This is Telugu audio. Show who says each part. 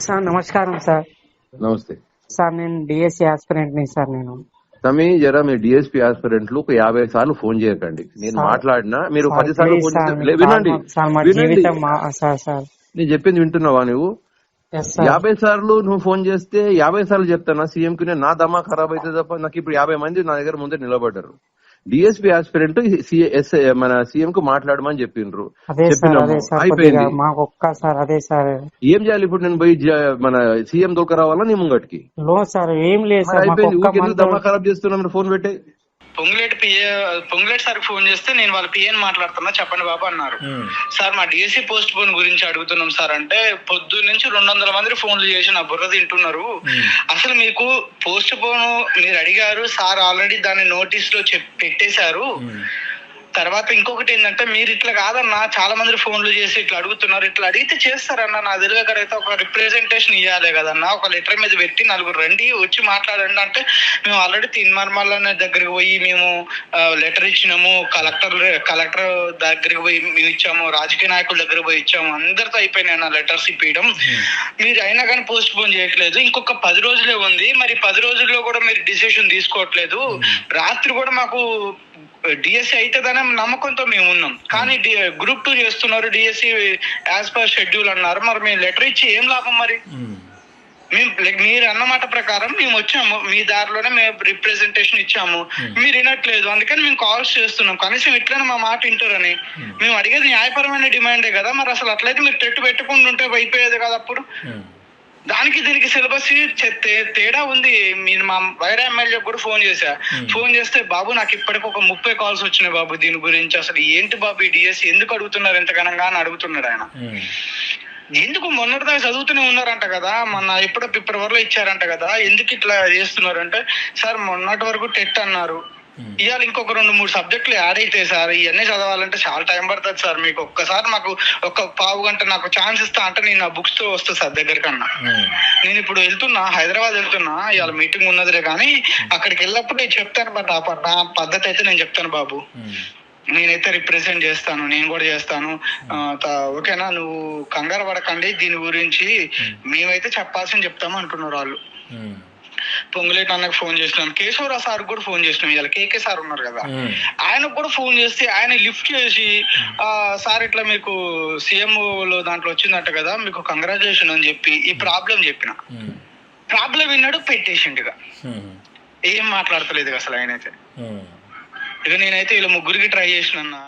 Speaker 1: సార్ నమస్కారం సార్.
Speaker 2: నమస్తే.
Speaker 1: సార్ నేను డిఎస్సి ఆస్పిరెంట్ని సార్ నేను.
Speaker 2: తమి జరా మీ డిఎస్పీ ఆస్పిరెంట్లు ఒక యాభై సార్లు ఫోన్ చేయకండి. నేను మాట్లాడినా మీరు పది సార్లు ఫోన్ చేస్తే- వినండి నేను చెప్పింది వింటున్నావా నువ్వు యాభై సార్లు నువ్వు ఫోన్ చేస్తే యాభై సార్లు చెప్తానా? సీఎం కి నా దమా ఖరాబ్ అయితే తప్ప నాకు ఇప్పుడు యాభై మంది నా దగ్గర ముందే నిలబడ్డారు. డిఎస్పీ ఆస్పిరెంట్ మన సీఎం కు మాట్లాడమని చెప్పిండ్రు. అయిపోయింది.
Speaker 1: అదే సార్.
Speaker 2: ఏం చేయాలి ఇప్పుడు నేను పోయి మన సీఎం దొరక రావాలా నీ ముంగటికి?
Speaker 1: లో సార్ ఏం లేదు
Speaker 2: అయిపోయింది.
Speaker 1: ఒక్క
Speaker 2: ఊరికే ఎందుకు
Speaker 1: మంత్
Speaker 2: దమా ఖరాబ్ చేస్తున్నా ఫోన్ పెట్టే.
Speaker 3: Ponguleti PA Ponguleti sir phone చేస్తే నేను వాళ్ళ పిఏని మాట్లాడుతున్నా చెప్పండి బాబు అన్నారు. సార్ మా డిఎస్సి పోస్ట్ పోన్ గురించి అడుగుతున్నాం సార్ అంటే పొద్దున్న నుంచి రెండు వందల మంది ఫోన్లు చేసి నా బుర్ర తింటున్నారు. అసలు మీకు పోస్ట్ పోన్ మీరు అడిగారు సార్ ఆల్రెడీ దాన్ని నోటీస్లో చెప్ పెట్టేశారు. తర్వాత ఇంకొకటి ఏంటంటే మీరు ఇట్లా కాదన్నా చాలా మంది ఫోన్లు చేసి ఇట్లా అడుగుతున్నారు ఇట్లా అడిగితే చేస్తారన్న. నా తెలియక అయితే ఒక రిప్రజెంటేషన్ ఇవ్వాలి కదన్నా. ఒక లెటర్ మీద పెట్టి నలుగురు రండి వచ్చి మాట్లాడండి అంటే మేము ఆల్రెడీ తిన్మర్మల్ల దగ్గరికి పోయి మేము లెటర్ ఇచ్చినాము. కలెక్టర్ కలెక్టర్ దగ్గరికి పోయి మేము ఇచ్చాము. రాజకీయ నాయకుల దగ్గర పోయి ఇచ్చాము. అందరితో అయిపోయినాయి నా లెటర్స్ ఇప్పించడం మీరు అయినా కానీ పోస్ట్ పోన్ చేయట్లేదు. ఇంకొక పది రోజులే ఉంది. మరి పది రోజుల్లో కూడా మీరు డిసిషన్ తీసుకోవట్లేదు. రాత్రి కూడా మాకు డిఎస్సి అవుతుందనే నమ్మకంతో మేము ఉన్నాం. కానీ గ్రూప్ టూ చేస్తున్నారు డిఎస్సి యాజ్ పర్ షెడ్యూల్ అన్నారు. మరి మేము లెటర్ ఇచ్చి ఏం లాభం మరి? మేము మీరు అన్నమాట ప్రకారం మేము వచ్చాము. మీ దారిలోనే మేము రిప్రజెంటేషన్ ఇచ్చాము. మీరు వినట్లేదు. అందుకని మేము కాల్స్ చేస్తున్నాం. కనీసం ఇట్లనే మా మాట వింటారని. మేము అడిగేది న్యాయపరమైన డిమాండే కదా. మరి అసలు అట్లయితే మీరు టెట్టు పెట్టుకుంటూ ఉంటే అయిపోయేది కదా అప్పుడు? దానికి దీనికి సిలబస్ తేడా ఉంది. మీరు మా వైరా ఎమ్మెల్యే కూడా ఫోన్ చేశా. ఫోన్ చేస్తే బాబు నాకు ఇప్పటికి ఒక ముప్పై కాల్స్ వచ్చినాయి బాబు దీని గురించి. అసలు ఏంటి బాబు ఈ డిఎస్సి? ఎందుకు అడుగుతున్నారు ఎంతగానంగా అని అడుగుతున్నాడు ఆయన. ఎందుకు? మొన్నటిదాకా చదువుతూనే ఉన్నారంట కదా. మొన్న ఎప్పుడో ఫిబ్రవరిలో ఇచ్చారంట కదా. ఎందుకు ఇట్లా చేస్తున్నారు? అంటే సార్ మొన్నటి వరకు టెట్ అన్నారు. ఇవాళ ఇంకొక రెండు మూడు సబ్జెక్టులు యాడ్ అయితే సార్ ఇవన్నీ చదవాలంటే చాలా టైం పడుతుంది సార్. మీకు ఒక్కసారి మాకు ఒక పావు గంట నాకు ఛాన్స్ ఇస్తా అంటే నేను నా బుక్స్తో వస్తా సార్ దగ్గరకన్నా. నేను ఇప్పుడు వెళ్తున్నా హైదరాబాద్ వెళ్తున్నా ఇవాళ మీటింగ్ ఉన్నదిలే కానీ అక్కడికి వెళ్ళినప్పుడు నేను చెప్తాను బట్ ఆ నా పద్ధతి అయితే నేను చెప్తాను బాబు. నేనైతే రిప్రజెంట్ చేస్తాను నేను కూడా చేస్తాను. ఆ, ఓకేనా? నువ్వు కంగారు పడకండి దీని గురించి మేమైతే చెప్పాల్సింది చెప్తాము అంటున్నారు వాళ్ళు. పొంగులేటి అన్నకు ఫోన్ చేసినాం. కేశవరావు సార్ కూడా ఫోన్ చేసినాం ఇలా కేకే సార్ ఉన్నారు కదా. ఆయనకు కూడా ఫోన్ చేస్తే ఆయన లిఫ్ట్ చేసి ఆ సార్ ఇట్లా మీకు సీఎం లో దాంట్లో వచ్చిందంట కదా మీకు కంగ్రాచులేషన్ అని చెప్పి ఈ ప్రాబ్లం చెప్పిన. ప్రాబ్లం విన్నాడు పెట్టేసిండు ఇక. ఏం మాట్లాడతలేదు అసలు ఆయనైతే. ఇక నేనైతే ఇలా ముగ్గురికి ట్రై చేసిన